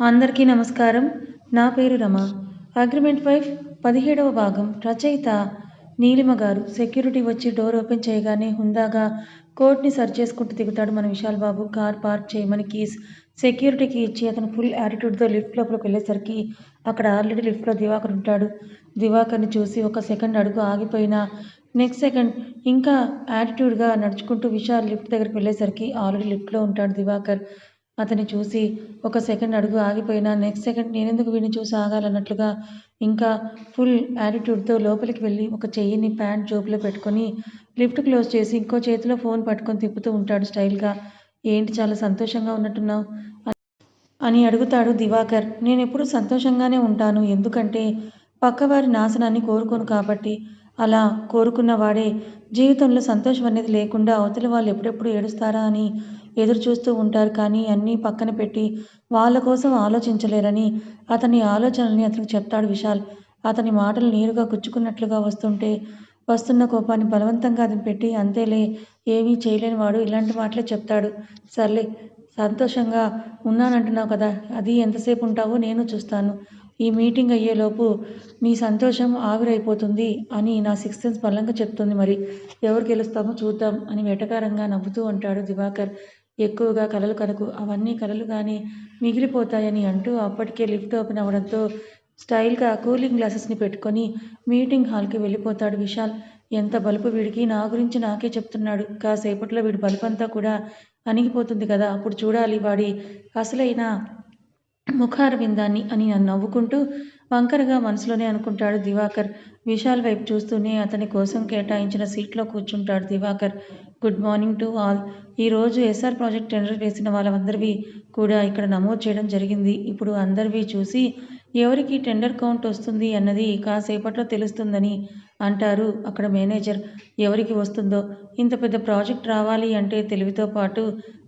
అందరికీ నమస్కారం. నా పేరు రమ. అగ్రిమెంట్ వైఫ్ పదిహేడవ భాగం రచయిత నీలిమ గారు. సెక్యూరిటీ వచ్చి డోర్ ఓపెన్ చేయగానే హుందాగా కోర్ట్ని సర్చ్ చేసుకుంటూ దిగుతాడు మన విశాల్ బాబు. కార్ పార్క్ చేయమని కీస్ సెక్యూరిటీకి ఇచ్చి అతను ఫుల్ యాటిట్యూడ్తో లిఫ్ట్ లోపలికి వెళ్ళేసరికి అక్కడ ఆల్రెడీ లిఫ్ట్లో దివాకర్ ఉంటాడు. దివాకర్ని చూసి ఒక సెకండ్ అడుగు ఆగిపోయినా నెక్స్ట్ సెకండ్ ఇంకా యాటిట్యూడ్గా నడుచుకుంటూ విశాల్ లిఫ్ట్ దగ్గరికి వెళ్ళేసరికి ఆల్రెడీ లిఫ్ట్లో ఉంటాడు దివాకర్. అతన్ని చూసి ఒక సెకండ్ అడుగు ఆగిపోయినా నెక్స్ట్ సెకండ్ నేనెందుకు వీడిని చూసి ఆగాలన్నట్లుగా ఇంకా ఫుల్ యాటిట్యూడ్తో లోపలికి వెళ్ళి ఒక చెయ్యిని ప్యాంట్ జోబులో పెట్టుకొని లిఫ్ట్ క్లోజ్ చేసి ఇంకో చేతిలో ఫోన్ పట్టుకొని తిప్పుతూ ఉంటాడు స్టైల్గా. ఏంటి చాలా సంతోషంగా ఉన్నట్టున్నావు? అని అడుగుతాడు దివాకర్. నేను ఎప్పుడు సంతోషంగానే ఉంటాను. ఎందుకంటే పక్కవారి నాశనాన్ని కోరుకోను కాబట్టి అలా కోరుకున్న వాడే జీవితంలో సంతోషం అనేది లేకుండా అవతల వాళ్ళు ఎప్పుడెప్పుడు ఏడుస్తారా అని ఎదురు చూస్తూ ఉంటారు కానీ అన్నీ పక్కన పెట్టి వాళ్ళ కోసం ఆలోచించలేరని అతని ఆలోచనల్ని అతనికి చెప్తాడు విశాల్. అతని మాటలు నేరుగా గుచ్చుకున్నట్లుగా వస్తుంటే వస్తున్న కోపాన్ని బలవంతంగా అది పెట్టి అంతేలే ఏమీ చేయలేని వాడు ఇలాంటి మాటలే చెప్తాడు. సర్లే సంతోషంగా ఉన్నానంటున్నావు కదా అది ఎంతసేపు ఉంటావో నేను చూస్తాను. ఈ మీటింగ్ అయ్యేలోపు నీ సంతోషం ఆవిరైపోతుంది అని నా సిక్స్త్ సెన్స్ బలంగా చెప్తుంది మరి. ఎవరు గెలుస్తామో చూద్దాం అని వెటకారంగా నవ్వుతూ అంటాడు దివాకర్. ఎక్కువగా కలలు కనుకు. అవన్నీ కలలుగానే మిగిలిపోతాయని అంటూ అప్పటికే లిఫ్ట్ ఓపెన్ అవ్వడంతో స్టైల్గా కూలింగ్ గ్లాసెస్ని పెట్టుకొని మీటింగ్ హాల్కి వెళ్ళిపోతాడు విశాల్. ఎంత బలుపు వీడికి నా గురించి నాకే చెప్తున్నాడు. కాసేపట్లో వీడి బలుపంతా కూడా అణిగిపోతుంది కదా. అప్పుడు చూడాలి వాడి అసలైన ముఖార విందాన్ని అని నన్ను నవ్వుకుంటూ వంకరగా మనసులోనే అనుకుంటాడు దివాకర్. విశాల్ వైపు చూస్తూనే అతని కోసం కేటాయించిన సీట్లో కూర్చుంటాడు Diwakar. Good morning to all ఈరోజు ఎస్ఆర్ ప్రాజెక్ట్ టెండర్ వేసిన వాళ్ళందరివి కూడా ఇక్కడ నమోదు చేయడం జరిగింది. ఇప్పుడు అందరివి చూసి ఎవరికి టెండర్ కౌంట్ వస్తుంది అన్నది కాసేపట్లో తెలుస్తుందని అంటారు అక్కడ మేనేజర్. ఎవరికి వస్తుందో ఇంత పెద్ద ప్రాజెక్ట్ రావాలి అంటే తెలివితో పాటు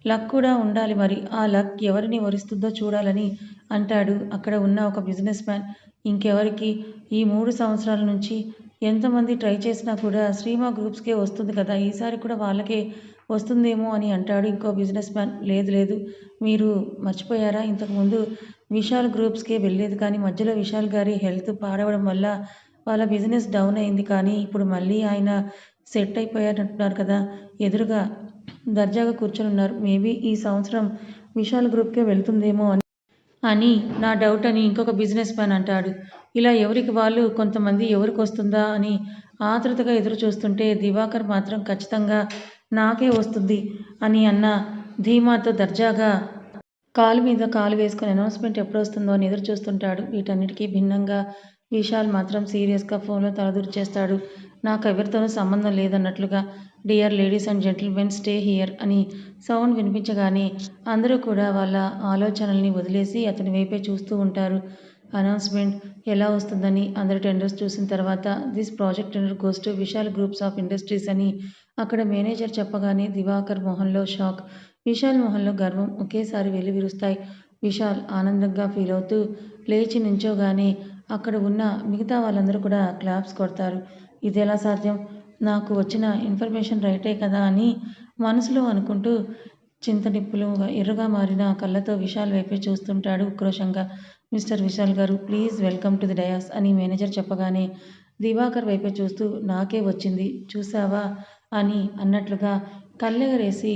లక్ కూడా ఉండాలి మరి. ఆ లక్ ఎవరిని వరిస్తుందో చూడాలని అంటాడు. అక్కడ ఉన్న ఒక బిజినెస్ మ్యాన్. ఇంకెవరికి? ఈ మూడు సంవత్సరాల నుంచి ఎంతమంది ట్రై చేసినా కూడా శ్రీమా గ్రూప్స్కే వస్తుంది కదా ఈసారి కూడా వాళ్ళకే వస్తుందేమో అని అంటాడు ఇంకో బిజినెస్ మ్యాన్ లేదు లేదు మీరు మర్చిపోయారా? ఇంతకుముందు విశాల్ గ్రూప్స్కే వెళ్ళేది కానీ మధ్యలో విశాల్ గారి హెల్త్ పాడవడం వల్ల వాళ్ళ బిజినెస్ డౌన్ అయింది కానీ ఇప్పుడు మళ్ళీ ఆయన సెట్ అయిపోయారంటున్నారు కదా ఎదురుగా దర్జాగా కూర్చొని ఉన్నారు మేబీ ఈ సంవత్సరం విశాల్ గ్రూప్కే వెళ్తుందేమో అని అని నా డౌట్ అని ఇంకొక బిజినెస్ మ్యాన్ అంటాడు. ఇలా ఎవరికి వాళ్ళు కొంతమంది ఎవరికి వస్తుందా అని ఆతృతగా ఎదురు చూస్తుంటే దివాకర్ మాత్రం ఖచ్చితంగా నాకే వస్తుంది అని అన్న ధీమాతో దర్జాగా కాలు మీద కాలు వేసుకుని అనౌన్స్మెంట్ ఎప్పుడు వస్తుందో అని ఎదురు చూస్తుంటాడు. వీటన్నిటికీ భిన్నంగా విశాల్ మాత్రం సీరియస్గా ఫోన్లో తలదూర్చేస్తాడు. నాకు ఎవరితోనూ సంబంధం లేదన్నట్లుగా dear ladies and gentlemen stay here అని సౌండ్ వినిపించగానే అందరూ కూడా వాళ్ళ ఆలోచనల్ని వదిలేసి అతని వైపే చూస్తూ ఉంటారు. అనౌన్స్మెంట్ ఎలా వస్తుందని అందరు టెండర్స్ చూసిన తర్వాత this project tender goes to Vishal groups of industries అని అక్కడ మేనేజర్ చెప్పగానే దివాకర్ మొహంలో షాక్ విశాల్ మొహంలో గర్వం ఒకేసారి వెలువిరుస్తాయి విశాల్ ఆనందంగా ఫీల్ అవుతూ లేచి నించోగానే అక్కడ ఉన్న మిగతా వాళ్ళందరూ కూడా క్లాప్స్ కొడతారు. ఇది ఎలా సాధ్యం? నాకు వచ్చిన ఇన్ఫర్మేషన్ రైటే కదా అని మనసులో అనుకుంటూ చింత నిప్పులు ఎర్రగా మారిన కళ్ళతో విశాల్ వైపే చూస్తుంటాడు ఉక్రోషంగా. మిస్టర్ విశాల్ గారు please welcome to the dais అని మేనేజర్ చెప్పగానే దివాకర్ వైపే చూస్తూ నాకే వచ్చింది చూసావా అని అన్నట్లుగా కళ్ళెగరేసి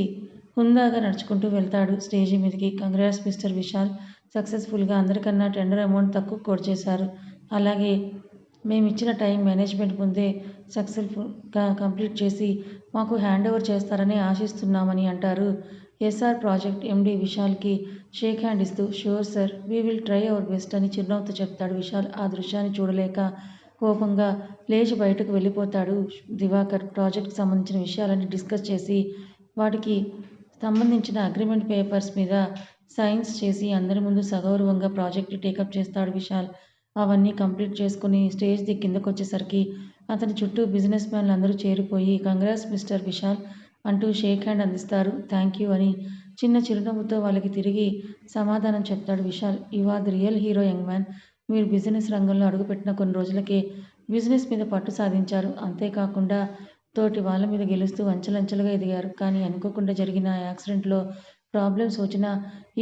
హుందాగా నడుచుకుంటూ వెళ్తాడు స్టేజి మీదకి. కంగ్రాట్స్ మిస్టర్ విశాల్ సక్సెస్ఫుల్గా అందరికన్నా టెండర్ అమౌంట్ తక్కువ కోట్ చేశారు. అలాగే మేము ఇచ్చిన టైం మేనేజ్మెంట్ ముందే సక్సెస్ఫుల్గా కంప్లీట్ చేసి మాకు హ్యాండ్ ఓవర్ చేస్తారని ఆశిస్తున్నామని అంటారు ఎస్ఆర్ ప్రాజెక్ట్ ఎండి విశాల్కి షేక్ హ్యాండ్ ఇస్తూ sure sir we will try our best అని చిరునవ్వుతో చెప్తాడు విశాల్. ఆ దృశ్యాన్ని చూడలేక కోపంగా లేచి బయటకు వెళ్ళిపోతాడు దివాకర్. ప్రాజెక్ట్కి సంబంధించిన విషయాలన్నీ డిస్కస్ చేసి వాటికి సంబంధించిన అగ్రిమెంట్ పేపర్స్ మీద సైన్స్ చేసి అందరి ముందు సగౌరవంగా ప్రాజెక్ట్ టేకప్ చేస్తాడు విశాల్. అవన్నీ కంప్లీట్ చేసుకుని స్టేజ్ ది కిందకు వచ్చేసరికి అతని చుట్టూ బిజినెస్ మ్యాన్లు అందరూ చేరిపోయి కంగ్రాట్స్ మిస్టర్ విశాల్ అంటూ షేక్ హ్యాండ్ అందిస్తారు. థ్యాంక్ యూ అని చిన్న చిరునవ్వుతో వాళ్ళకి తిరిగి సమాధానం చెప్తాడు Vishal. You are the real hero young man. మీరు బిజినెస్ రంగంలో అడుగుపెట్టిన కొన్ని రోజులకే బిజినెస్ మీద పట్టు సాధించారు. అంతేకాకుండా తోటి వాళ్ళ మీద గెలుస్తూ అంచెలంచెలుగా ఎదిగారు. కానీ అనుకోకుండా జరిగిన యాక్సిడెంట్లో ప్రాబ్లమ్స్ వచ్చినా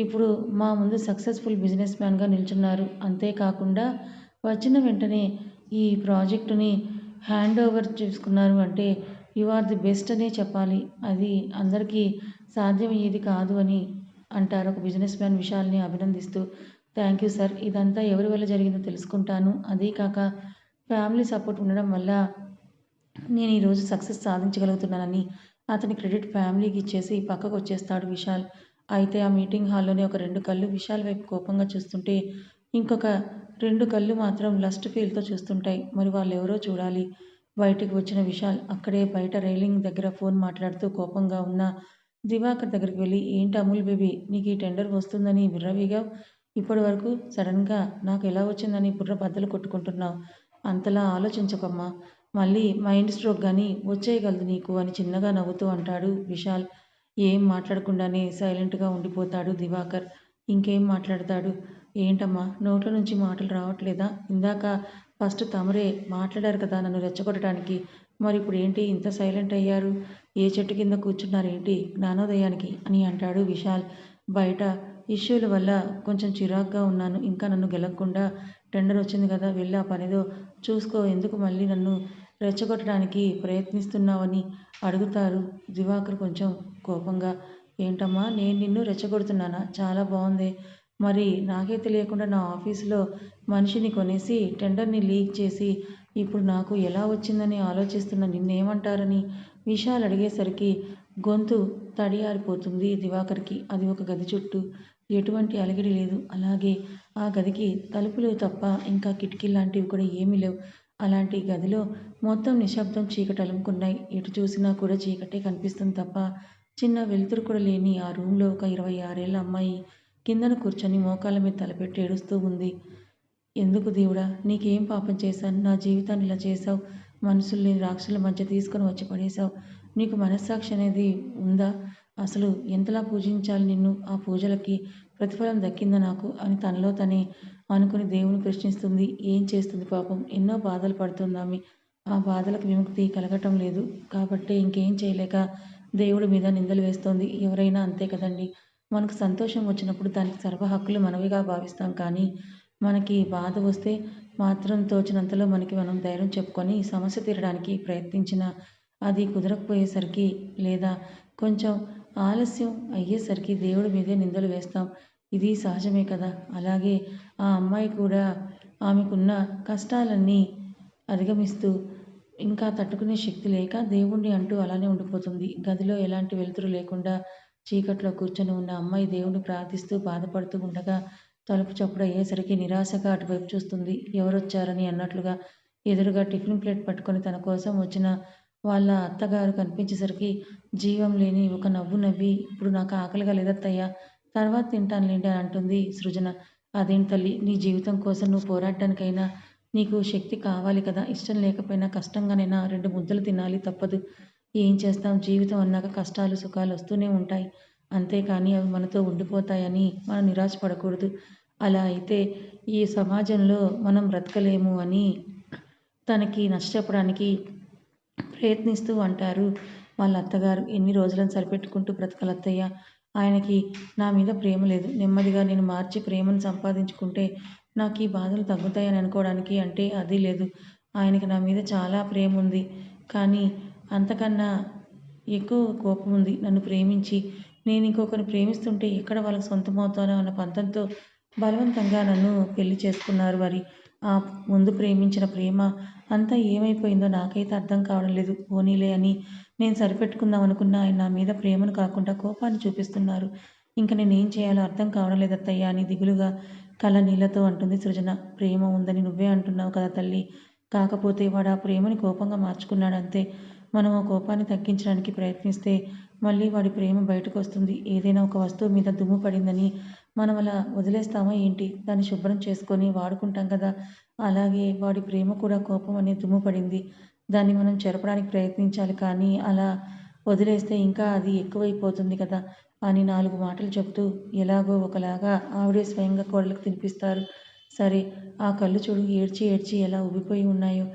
ఇప్పుడు మా ముందు సక్సెస్ఫుల్ బిజినెస్ మ్యాన్గా నిల్చున్నారు. అంతేకాకుండా వచ్చిన వెంటనే ఈ ప్రాజెక్టుని హ్యాండ్ ఓవర్ చేసుకున్నారు అంటే యు ఆర్ ది బెస్ట్ అనే చెప్పాలి. అది అందరికీ సాధ్యమయ్యేది కాదు అని అంటారు ఒక బిజినెస్ మ్యాన్ విశాల్ని అభినందిస్తూ. Thank you sir. ఇదంతా ఎవరి వల్ల జరిగిందో తెలుసుకుంటాను. అదే కాక ఫ్యామిలీ సపోర్ట్ ఉండడం వల్ల నేను ఈరోజు సక్సెస్ సాధించగలుగుతున్నానని అతని క్రెడిట్ ఫ్యామిలీకి ఇచ్చేసి పక్కకు వచ్చేస్తాడు విశాల్. అయితే ఆ మీటింగ్ హాల్లోనే ఒక రెండు కళ్ళు విశాల్ వైపు కోపంగా చూస్తుంటే ఇంకొక రెండు కళ్ళు మాత్రం లస్ట్ ఫీల్తో చూస్తుంటాయి. మరి వాళ్ళు ఎవరో చూడాలి. బయటికి వచ్చిన విశాల్ అక్కడే బయట రైలింగ్ దగ్గర ఫోన్ మాట్లాడుతూ కోపంగా ఉన్న దివాకర్ దగ్గరికి వెళ్ళి ఏంటి అమూల్ బేబీ? నీకు ఈ టెండర్ వస్తుందని విర్రవీగా ఇప్పటి వరకు సడన్గా నాకు ఎలా వచ్చిందని బుర్ర బద్దలు కొట్టుకుంటున్నావు? అంతలా ఆలోచించకమ్మా. మళ్ళీ మైండ్ స్ట్రోక్ కానీ వచ్చేయగలదు నీకు అని చిన్నగా నవ్వుతూ అంటాడు విశాల్. ఏం మాట్లాడకుండానే సైలెంట్గా ఉండిపోతాడు దివాకర్. ఇంకేం మాట్లాడతాడు? ఏంటమ్మా? నోట్ల నుంచి మాటలు రావట్లేదా? ఇందాక ఫస్ట్ తమరే మాట్లాడారు కదా నన్ను రెచ్చగొట్టడానికి. మరి ఇప్పుడు ఏంటి ఇంత సైలెంట్ అయ్యారు? ఏ చెట్టు కింద కూర్చున్నారేంటి జ్ఞానోదయానికి అని అంటాడు విశాల్. బయట ఇష్యూల వల్ల కొంచెం చిరాగ్గా ఉన్నాను. ఇంకా నన్ను గెలవకుండా టెండర్ వచ్చింది కదా వెళ్ళి ఆ పనిదో చూసుకో. ఎందుకు మళ్ళీ నన్ను రెచ్చగొట్టడానికి ప్రయత్నిస్తున్నావని అడుగుతారు దివాకర్ కొంచెం కోపంగా. ఏంటమ్మా నేను నిన్ను రెచ్చగొడుతున్నానా? చాలా బాగుంది మరి నాకే తెలియకుండా నా ఆఫీసులో మనిషిని కొనేసి టెండర్ని లీక్ చేసి ఇప్పుడు నాకు ఎలా వచ్చిందని ఆలోచిస్తున్న నిన్నేమంటారని విశాల్ అడిగేసరికి గొంతు తడియారిపోతుంది దివాకర్కి. అది ఒక గది చుట్టూ. ఎటువంటి అలగిడి లేదు. అలాగే ఆ గదికి తలుపులు తప్ప ఇంకా కిటికీ లాంటివి కూడా ఏమీ లేవు. అలాంటి గదిలో మొత్తం నిశ్శబ్దం చీకటి అలుముకున్నాయి. ఎటు చూసినా కూడా చీకటే కనిపిస్తుంది తప్ప చిన్న వెలుతురు కూడా లేని ఆ రూమ్లో ఒక ఇరవై ఆరేళ్ళ అమ్మాయి కిందన కూర్చొని మోకాళ్ళ మీద తలపెట్టి ఏడుస్తూ ఉంది. ఎందుకు దేవుడా నీకేం పాపం చేశాను? నా జీవితాన్ని ఇలా చేశావు. మనుషుల్ని రాక్షసుల మధ్య తీసుకొని వచ్చి పడేశావు. నీకు మనస్సాక్షి అనేది ఉందా? అసలు ఎంతలా పూజించాలి నిన్ను? ఆ పూజలకి ప్రతిఫలం దక్కిందా నాకు? అని తనలో తనే అనుకుని దేవుని ప్రశ్నిస్తుంది. ఏం చేస్తుంది పాపం? ఎన్నో బాధలు పడుతుందామి. ఆ బాధలకు విముక్తి కలగటం లేదు. కాబట్టి ఇంకేం చేయలేక దేవుడి మీద నిందలు వేస్తోంది. ఎవరైనా అంతే కదండి. మనకు సంతోషం వచ్చినప్పుడు దానికి సర్వ హక్కులు మనవిగా భావిస్తాం. కానీ మనకి బాధ వస్తే మాత్రం తోచినంతలో మనకి మనం ధైర్యం చెప్పుకొని సమస్య తీరడానికి ప్రయత్నించిన అది కుదరకపోయేసరికి లేదా కొంచెం ఆలస్యం అయ్యేసరికి దేవుడి మీదే నిందలు వేస్తాం. ఇది సహజమే కదా? అలాగే ఆ అమ్మాయి కూడా ఆమెకున్న కష్టాలన్నీ అధిగమిస్తూ ఇంకా తట్టుకునే శక్తి లేక దేవుణ్ణి అంటూ అలానే ఉండిపోతుంది. గదిలో ఎలాంటి వెలుతురు లేకుండా చీకట్లో కూర్చొని ఉన్న అమ్మాయి దేవుణ్ణి ప్రార్థిస్తూ బాధపడుతూ ఉండగా తలుపు చప్పుడు అయ్యేసరికి నిరాశగా అటువైపు చూస్తుంది. ఎవరొచ్చారని అన్నట్లుగా ఎదురుగా టిఫిన్ ప్లేట్ పట్టుకొని తన కోసం వచ్చిన వాళ్ళ అత్తగారు కనిపించేసరికి జీవం లేని ఒక నవ్వు నవ్వి ఇప్పుడు నాకు ఆకలిగా లేదత్తయ్యా తర్వాత తింటానులేండి అని అంటుంది సృజన. అదేంటి తల్లి నీ జీవితం కోసం నువ్వు పోరాడడానికైనా నీకు శక్తి కావాలి కదా. ఇష్టం లేకపోయినా కష్టంగానైనా రెండు ముద్దలు తినాలి తప్పదు. ఏం చేస్తాం? జీవితం అన్నాక కష్టాలు సుఖాలు వస్తూనే ఉంటాయి. అంతేకాని అవి మనతో ఉండిపోతాయని మనం నిరాశపడకూడదు. అలా అయితే ఈ సమాజంలో మనం బ్రతకలేము అని తనకి నష్టపడడానికి ప్రయత్నిస్తూ అంటారు వాళ్ళ అత్తగారు. ఎన్ని రోజులను సరిపెట్టుకుంటూ బ్రతకలత్తయ్య ఆయనకి నా మీద ప్రేమ లేదు. నెమ్మదిగా నేను మార్చి ప్రేమను సంపాదించుకుంటే నాకు ఈ బాధలు తగ్గుతాయని అనుకోవడానికి అంటే అది లేదు. ఆయనకి నా మీద చాలా ప్రేమ ఉంది కానీ అంతకన్నా ఎక్కువ కోపం ఉంది. నన్ను ప్రేమించి నేను ఇంకొకరిని ప్రేమిస్తుంటే ఎక్కడ వాళ్ళకి సొంతమవుతానో అన్న పంతంతో బలవంతంగా నన్ను పెళ్ళి చేసుకున్నారు మరి. ఆ ముందు ప్రేమించిన ప్రేమ అంతా ఏమైపోయిందో నాకైతే అర్థం కావడం లేదు. పోనీలే అని నేను సరిపెట్టుకుందాం అనుకున్న ఆయన నా మీద ప్రేమను కాకుండా కోపాన్ని చూపిస్తున్నారు. ఇంకా నేను ఏం చేయాలో అర్థం కావడం లేదు అత్తయ్య అని దిగులుగా కళ్ళ నీళ్ళతో అంటుంది సృజన. ప్రేమ ఉందని నువ్వే అంటున్నావు కదా తల్లి. కాకపోతే వాడు ఆ ప్రేమని కోపంగా మార్చుకున్నాడంతే. మనం ఆ కోపాన్ని తగ్గించడానికి ప్రయత్నిస్తే మళ్ళీ వాడి ప్రేమ బయటకు వస్తుంది. ఏదైనా ఒక వస్తువు మీద దుమ్ము పడిందని మనం అలా వదిలేస్తామా ఏంటి? దాన్ని శుభ్రం చేసుకొని వాడుకుంటాం కదా. అలాగే వాడి ప్రేమ కూడా కోపం అనే దుమ్ము పడింది. దాన్ని మనం చెరపడానికి ప్రయత్నించాలి కానీ అలా వదిలేస్తే ఇంకా అది ఎక్కువైపోతుంది కదా అని నాలుగు మాటలు చెబుతూ ఎలాగో ఒకలాగా ఆవిడే స్వయంగా కోడలకు తినిపిస్తారు. సరే ఆ కళ్ళు చూడు ఏడ్చి ఏడ్చి ఎలా ఉబ్బిపోయి ఉన్నాయో.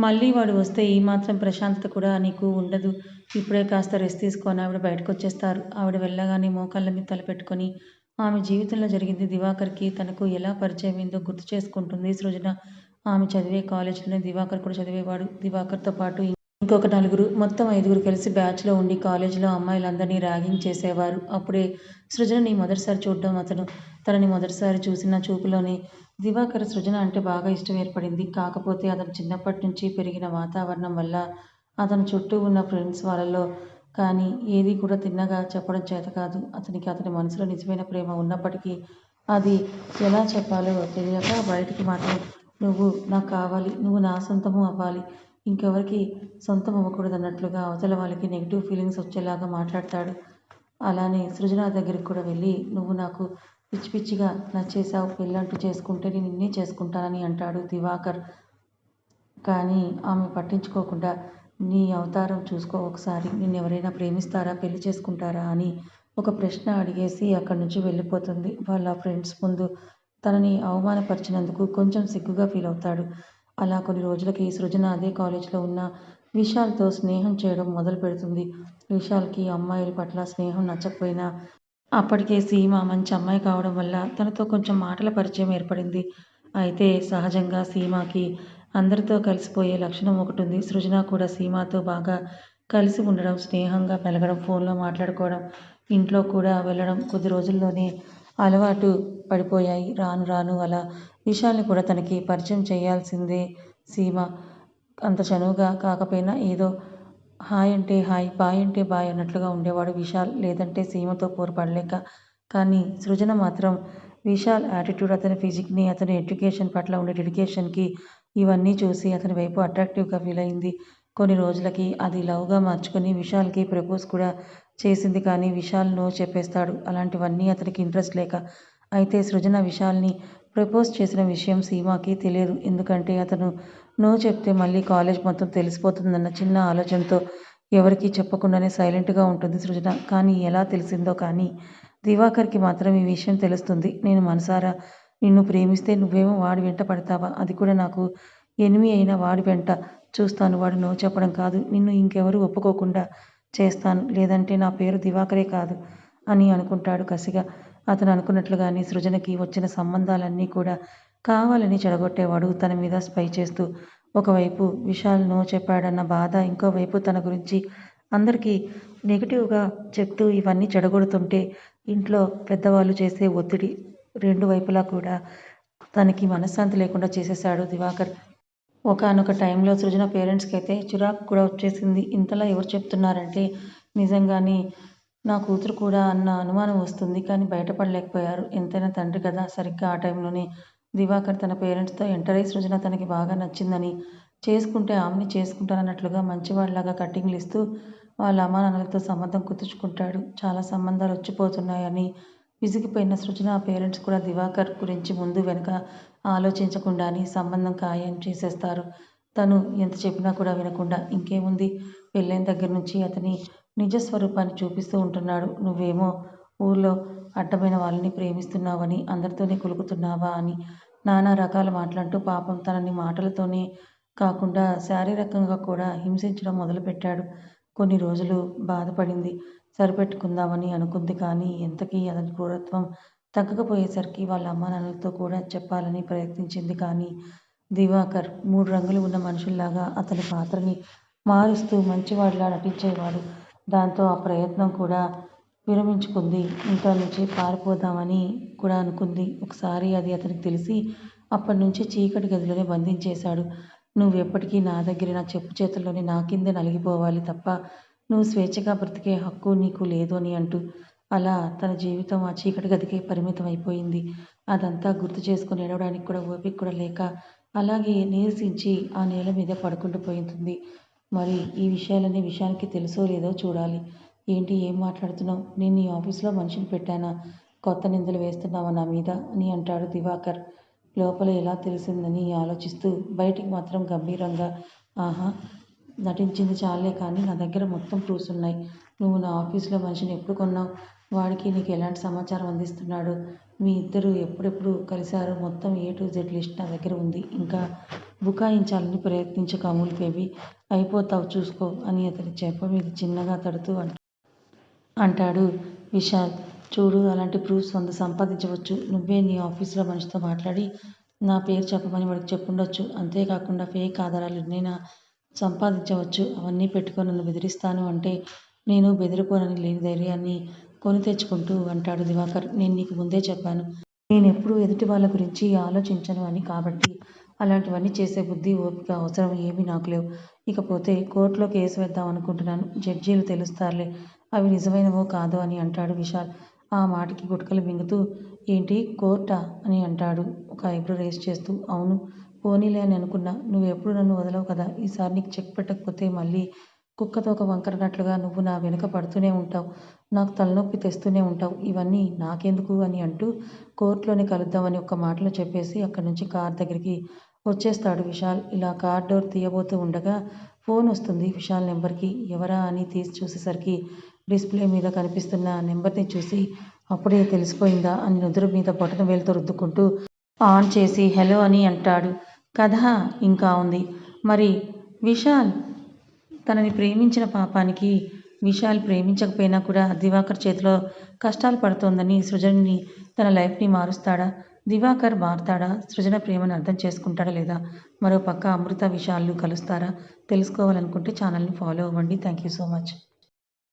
మళ్ళీ వాడు వస్తే ఈ మాత్రం ప్రశాంతత కూడా నీకు ఉండదు. ఇప్పుడే కాస్త రెస్ట్ తీసుకొని ఆవిడ బయటకు వచ్చేస్తారు ఆవిడ వెళ్ళగానే మోకాళ్ళ మీద తలపెట్టుకొని ఆమె జీవితంలో జరిగింది దివాకర్కి తనకు ఎలా పరిచయమైందో గుర్తు చేసుకుంటుంది సృజన. ఆమె చదివే కాలేజీలోనే దివాకర్ కూడా చదివేవాడు. దివాకర్తో పాటు ఇంకొక నలుగురు మొత్తం ఐదుగురు కలిసి బ్యాచ్లో ఉండి కాలేజీలో అమ్మాయిలందరినీ ర్యాగింగ్ చేసేవారు. అప్పుడే సృజనని మొదటిసారి చూడడం అతను. తనని మొదటిసారి చూసిన చూపులోనే దివాకర్ సృజన అంటే బాగా ఇష్టం ఏర్పడింది. కాకపోతే అతను చిన్నప్పటి నుంచి పెరిగిన వాతావరణం వల్ల అతని చుట్టూ ఉన్న ఫ్రెండ్స్ వాళ్ళలో కానీ ఏది కూడా తిన్నగా చెప్పడం చేత కాదు. అతనికి అతని మనసులో నిజమైన ప్రేమ ఉన్నప్పటికీ అది ఎలా చెప్పాలో తెలియక బయటికి మాత్రం నువ్వు నాకు కావాలి. నువ్వు నా సొంతము అవ్వాలి. ఇంకెవరికి సొంతం అవ్వకూడదు అన్నట్లుగా అవతల వాళ్ళకి నెగిటివ్ ఫీలింగ్స్ వచ్చేలాగా మాట్లాడతాడు. అలానే సృజన దగ్గరికి కూడా వెళ్ళి నువ్వు నాకు పిచ్చి పిచ్చిగా నచ్చేసావు పెళ్ళంటూ చేసుకుంటే నేను నిన్నే చేసుకుంటానని అంటాడు దివాకర్. కానీ ఆమె పట్టించుకోకుండా నీ అవతారం చూసుకో ఒకసారి నిన్ను ఎవరైనా ప్రేమిస్తారా పెళ్ళి చేసుకుంటారా అని ఒక ప్రశ్న అడిగేసి అక్కడి నుంచి వెళ్ళిపోతుంది. వాళ్ళ ఫ్రెండ్స్ ముందు తనని అవమానపరిచినందుకు కొంచెం సిగ్గుగా ఫీల్ అవుతాడు. అలా కొన్ని రోజులకి సృజన అదే కాలేజ్లో ఉన్న విశాల్తో స్నేహం చేయడం మొదలు పెడుతుంది విశాల్కి అమ్మాయిల పట్ల స్నేహం నచ్చకపోయినా అప్పటికే సీమ మంచి అమ్మాయి కావడం వల్ల తనతో కొంచెం మాటల పరిచయం ఏర్పడింది. అయితే సహజంగా సీమకి అందరితో కలిసిపోయే లక్షణం ఒకటి ఉంది. సృజన కూడా సీమాతో బాగా కలిసి ఉండడం స్నేహంగా మెలగడం ఫోన్లో మాట్లాడుకోవడం ఇంట్లో కూడా వెళ్ళడం కొద్ది రోజుల్లోనే అలవాటు పడిపోయాయి. రాను రాను అలా విషయాల్ని కూడా తనకి పరిచయం చేయాల్సిందే సీమ. అంత చనువుగా కాకపోయినా ఏదో హాయ్ అంటే హాయ్ బాయ్ అంటే బాయ్ అన్నట్లుగా ఉండేవాడు విశాల్. లేదంటే సీమతో పోరుపడలేక. కానీ సృజన మాత్రం విశాల్ యాటిట్యూడ్ అతని ఫిజిక్ని అతని ఎడ్యుకేషన్ పట్ల ఉండే డెడికేషన్కి ఇవన్నీ చూసి అతని వైపు అట్రాక్టివ్గా ఫీల్ అయింది. కొన్ని రోజులకి అది లవ్గా మార్చుకొని విశాల్కి ప్రపోజ్ కూడా చేసింది కానీ విశాల్ నో చెప్పేస్తాడు. అలాంటివన్నీ అతనికి ఇంట్రెస్ట్ లేక. అయితే సృజన విశాల్ని ప్రపోజ్ చేసిన విషయం సీమాకి తెలియదు. ఎందుకంటే అతను నో చెప్తే మళ్ళీ కాలేజ్ మొత్తం తెలిసిపోతుందన్న చిన్న ఆలోచనతో ఎవరికీ చెప్పకుండానే సైలెంట్గా ఉంటుంది సృజన. కానీ ఎలా తెలిసిందో కానీ దివాకర్కి మాత్రం ఈ విషయం తెలుస్తుంది. నేను మనసారా నిన్ను ప్రేమిస్తే నువ్వేమో వాడి వెంట పడతావా? అది కూడా నాకు ఎనిమి అయిన వాడి వెంట. చూస్తాను వాడు నో చెప్పడం కాదు. నిన్ను ఇంకెవరు ఒప్పుకోకుండా చేస్తాను. లేదంటే నా పేరు దివాకరే కాదు అని అనుకుంటాడు కసిగా. అతను అనుకున్నట్లుగానే సృజనకి వచ్చిన సంబంధాలన్నీ కూడా కావాలని చెడగొట్టేవాడు తన మీద స్పై చేస్తూ ఒకవైపు విశాల్ నో చెప్పాడన్న బాధ ఇంకోవైపు తన గురించి అందరికీ నెగిటివ్గా చెప్తూ ఇవన్నీ చెడగొడుతుంటే ఇంట్లో పెద్దవాళ్ళు చేసే ఒత్తిడి రెండు వైపులా కూడా తనకి మనశ్శాంతి లేకుండా చేసేశాడు దివాకర్. ఒకానొక టైంలో సృజన పేరెంట్స్కి అయితే చిరాకు కూడా వచ్చేసింది. ఇంతలా ఎవరు చెప్తున్నారంటే నిజంగానే నా కూతురు కూడా అన్న అనుమానం వస్తుంది కానీ బయటపడలేకపోయారు. ఎంతైనా తండ్రి కదా సరిగ్గా ఆ టైంలోనే దివాకర్ తన పేరెంట్స్తో ఎంటర్ అయి సృజన తనకి బాగా నచ్చిందని చేసుకుంటే ఆమెని చేసుకుంటానన్నట్లుగా మంచివాళ్ళలాగా కట్టింగ్లు ఇస్తూ వాళ్ళ అమ్మానాన్నలతో సంబంధం కుదుర్చుకుంటాడు. చాలా సంబంధాలు వచ్చిపోతున్నాయని విసిగిపోయిన సృజన పేరెంట్స్ కూడా దివాకర్ గురించి ముందు వెనక ఆలోచించకుండానే సంబంధం ఖాయం చేసేస్తారు. తను ఎంత చెప్పినా కూడా వినకుండా ఇంకేముంది? పెళ్ళైన దగ్గర నుంచి అతని నిజ స్వరూపాన్ని చూపిస్తూ ఉంటున్నాడు. నువ్వేమో ఊళ్ళో అడ్డమైన వాళ్ళని ప్రేమిస్తున్నావని అందరితోనే కులుకుతున్నావా అని నానా రకాల మాటలంటూ పాపం తనని మాటలతోనే కాకుండా శారీరకంగా కూడా హింసించడం మొదలుపెట్టాడు. కొన్ని రోజులు బాధపడింది. సరిపెట్టుకుందామని అనుకుంది కానీ ఎంతకీ అతని క్రూరత్వం తగ్గకపోయేసరికి వాళ్ళ అమ్మానాన్నలతో కూడా చెప్పాలని ప్రయత్నించింది కానీ దివాకర్ మూడు రంగులు ఉన్న మనుషుల్లాగా అతని పాత్రని మారుస్తూ మంచివాడిలా నటించేవాడు. దాంతో ఆ ప్రయత్నం కూడా విరమించుకుంది. ఇంట్లో నుంచి పారిపోదామని కూడా అనుకుంది. ఒకసారి అది అతనికి తెలిసి అప్పటి నుంచి చీకటి గదిలోనే బంధించేశాడు. నువ్వు ఎప్పటికీ నా దగ్గర నా చెప్పు చేతుల్లోనే నా కిందే నలిగిపోవాలి తప్ప నువ్వు స్వేచ్ఛగా బ్రతికే హక్కు నీకు లేదు అని అంటూ అలా తన జీవితం ఆ చీకటి గదికే పరిమితం అయిపోయింది అదంతా గుర్తు చేసుకుని ఏడవడానికి కూడా ఓపిక కూడా లేక అలాగే నీరసించి ఆ నేల మీద పడుకుంటూ పోయింది. మరి ఈ విషయాలన్నీ విషయానికి తెలుసో లేదో చూడాలి. ఏంటి ఏం మాట్లాడుతున్నావు? నేను నీ ఆఫీస్లో మనిషిని పెట్టానా? కొత్త నిందలు వేస్తున్నావా నా మీద? అని అంటాడు దివాకర్. లోపల ఎలా తెలిసిందని ఆలోచిస్తూ బయటికి మాత్రం గంభీరంగా ఆహా నటించింది చాలే కానీ నా దగ్గర మొత్తం ప్రూఫ్స్ ఉన్నాయి. నువ్వు నా ఆఫీస్లో మనిషిని ఎప్పుడు కొన్నావు? వాడికి నీకు ఎలాంటి సమాచారం అందిస్తున్నాడు? మీ ఇద్దరు ఎప్పుడెప్పుడు కలిశారు మొత్తం ఏ టు జెడ్ లిస్ట్ నా దగ్గర ఉంది. ఇంకా బుకాయించాలని ప్రయత్నించక అమూల్ బేబీ. అయిపోతావు చూసుకో అని అతని చెంప మీద చిన్నగా తడుతూ అంట అంటాడు విశాల్. చూడు అలాంటి ప్రూఫ్స్ వంద సంపాదించవచ్చు. నువ్వే నీ ఆఫీసులో మనిషితో మాట్లాడి నా పేరు చెప్పమని వాడికి చెప్పుండొచ్చు. అంతేకాకుండా ఫేక్ ఆధారాలు నేను సంపాదించవచ్చు. అవన్నీ పెట్టుకొని నన్ను బెదిరిస్తాను అంటే నేను బెదిరిపోనని లేని ధైర్యాన్ని కొని తెచ్చుకుంటూ అంటాడు దివాకర్. నేను నీకు ముందే చెప్పాను. నేనెప్పుడూ ఎదుటి వాళ్ళ గురించి ఆలోచించను అని కాబట్టి అలాంటివన్నీ చేసే బుద్ధి ఓపిక అవసరం ఏమీ నాకు లేవు. ఇకపోతే కోర్టులో కేసు వేద్దాం అనుకుంటున్నాను. జడ్జీలు తెలుస్తారులే. అవి నిజమైనవో కాదో అని అంటాడు విశాల్. ఆ మాటకి గుట్కలు మింగుతూ ఏంటి? కోర్టా? అని అంటాడు. ఒక ఐబ్రో రేస్ చేస్తూ అవును. పోనీలే అని అనుకున్నా. నువ్వెప్పుడు నన్ను వదలవు కదా? ఈసారి నీకు చెక్ పెట్టకపోతే మళ్ళీ కుక్కతో ఒక వంకరనట్లుగా నువ్వు నా వెనుక పడుతూనే ఉంటావు. నాకు తలనొప్పి తెస్తూనే ఉంటావు. ఇవన్నీ నాకెందుకు? అని అంటూ కోర్టులోనే కలుద్దామని ఒక మాటలో చెప్పేసి అక్కడి నుంచి కార్ దగ్గరికి వచ్చేస్తాడు విశాల్. ఇలా కార్ డోర్ తీయబోతూ ఉండగా ఫోన్ వస్తుంది విశాల్ నెంబర్కి. ఎవరా అని తీసి చూసేసరికి డిస్ప్లే మీద కనిపిస్తున్న నెంబర్ని చూసి అప్పుడే తెలిసిపోయిందా అని నుదురు మీద బొటన వేలుతో రుద్దుకుంటూ ఆన్ చేసి హలో అని అంటాడు. కథ ఇంకా ఉంది. మరి విశాల్ తనని ప్రేమించిన పాపానికి విశాల్ ప్రేమించకపోయినా కూడా దివాకర్ చేతిలో కష్టాలు పడుతోందని సృజన్ని తన లైఫ్ని మారుస్తాడా? దివాకర్ మారుతాడా సృజన ప్రేమను అర్థం చేసుకుంటాడా లేదా? మరో పక్క అమృత విషయాలు కలుస్తారా? తెలుసుకోవాలనుకుంటే ఛానల్ని ఫాలో అవ్వండి. Thank you so much.